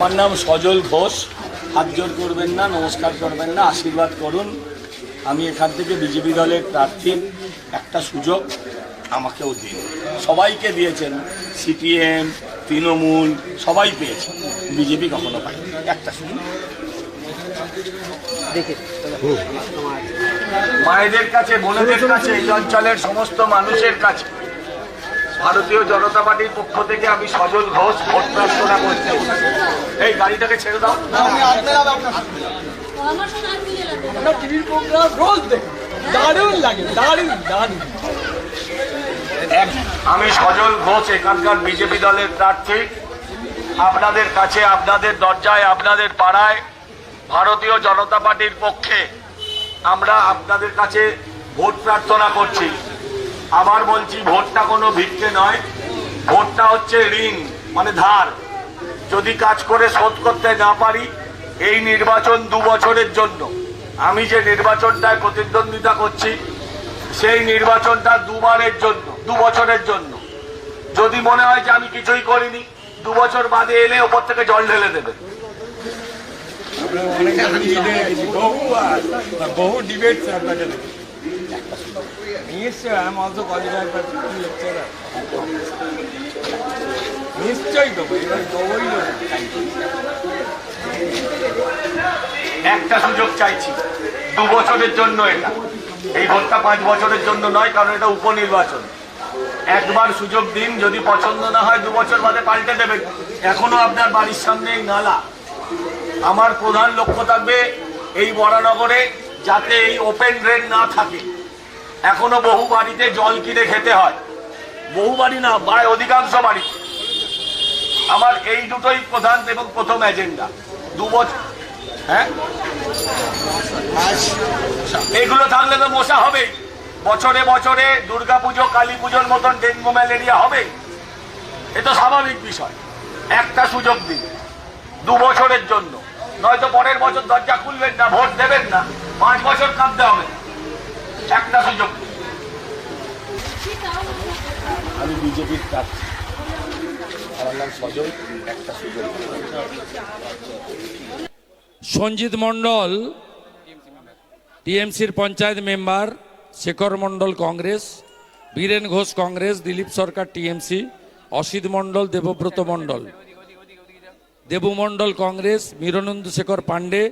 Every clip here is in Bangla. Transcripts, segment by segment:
আমার নাম সজল ঘোষ। হাত জোর করবেন না, নমস্কার করবেন না, আশীর্বাদ করুন। আমি এখান থেকে বিজেপি দলের প্রার্থী, একটা সুযোগ আমাকেও দিন। সবাইকে দিয়েছেন, সিপিএম, তৃণমূল, সবাই পেয়েছে। বিজেপি কখনো পায়নি। একটা সুযোগ। মায়েদের কাছে, বোনেদের কাছে, এই অঞ্চলের সমস্ত মানুষের কাছে। ভারতীয় জনতা পার্টির পক্ষ থেকে আমি সজল ঘোষ ভোট প্রার্থনা করছি। এই গাড়িটাকে ছেড়ে দাও। আমার সঙ্গে আর মিলে লাগে আমরা টিভির প্রোগ্রাম রোজ দেখি। দারুণ লাগে দারুণ দারুণ। আমি সজল ঘোষ এখানকার বিজেপি দলের প্রার্থী। আপনাদের কাছে আপনাদের দরজায় আপনাদের পাড়ায় ভারতীয় জনতা পার্টির পক্ষে আমরা আপনাদের কাছে ভোট প্রার্থনা করছি। আবার বলছি, ভোটটা কোনো ভিক্ষে নয়। ভোটটা হচ্ছে ঋণ মানে ধার। যদি কাজ করে শোধ করতে না পারি, এই নির্বাচন দু বছরের জন্য। আমি যে নির্বাচনটায় প্রতিদ্বন্দ্বিতা করছি, সেই নির্বাচনটা দুবারের জন্য, দু বছরের জন্য। যদি মনে হয় যে আমি কিছুই করিনি, দু বছর বাদে এলে ওপর থেকে জল ঢেলে দেবে। বহু আপনাকে নিশ্চয় নিশ্চয়ই এবার একটা সুযোগ চাইছি, দু বছরের জন্য এটা। এই ভোটটা পাঁচ বছরের জন্য নয়, কারণ এটা উপনির্বাচন। একবার সুযোগ দিন, যদি পছন্দ না হয়, দু বছর বাদে পাল্টে দেবেন। এখনও আপনার বাড়ির সামনে নালা। আমার প্রধান লক্ষ্য থাকবে এই বরানগরে যাতে এই ওপেন ড্রেন না থাকে। এখনও বহু বাড়িতে জল কিনে খেতে হয়। বহু বাড়ি না, প্রায় অধিকাংশ বাড়ি। আমার এই দুটোই প্রধান এবং প্রথম এজেন্ডা দু বছর। হ্যাঁ? এগুলো থাকলে তো মশা হবেই। বছরে বছরে দুর্গাপুজো কালী পুজোর মতন ডেঙ্গু, ম্যালেরিয়া হবে। এ তো স্বাভাবিক বিষয়। একটা সুযোগ দিন। দু বছরের জন্য। নয়তো পরের বছর দরজা খুলবেন না, ভোট দেবেন না। পাঁচ বছর কাঁদতে হবে। একটা সুযোগ। দিন আমি বিজেপির প্রার্থী। আমার নাম সজল একটা সুযোগ। সঞ্জিত মণ্ডল টিএমসির panchayat member Sekhar Mondal Congress Biren Ghosh Congress Dilip Sarkar TMC Asit Mondal Debabrata Mondal. Debu Mondal Congress মিরনন্দু Sekhar Pandey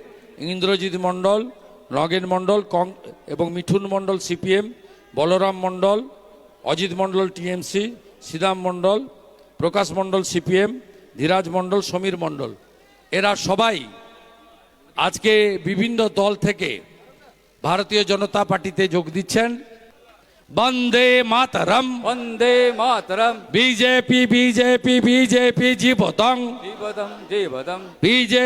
Indrajit Mondal Nagen Mondal কং এবং Mithun Mondal CPM Balaram Mondal Ajit Mondal TMC Sidam Mondal Prakash Mondal CPM Dhiraj Mondal Samir Mondal. এরা সবাই আজকে বিভিন্ন দল থেকে ভারতীয় জনতা পার্টিতে যোগ দিচ্ছেন। Vande Mataram. Vande Mataram. BJP BJP BJP জীবদম জীবদম জীবদম বিজেপি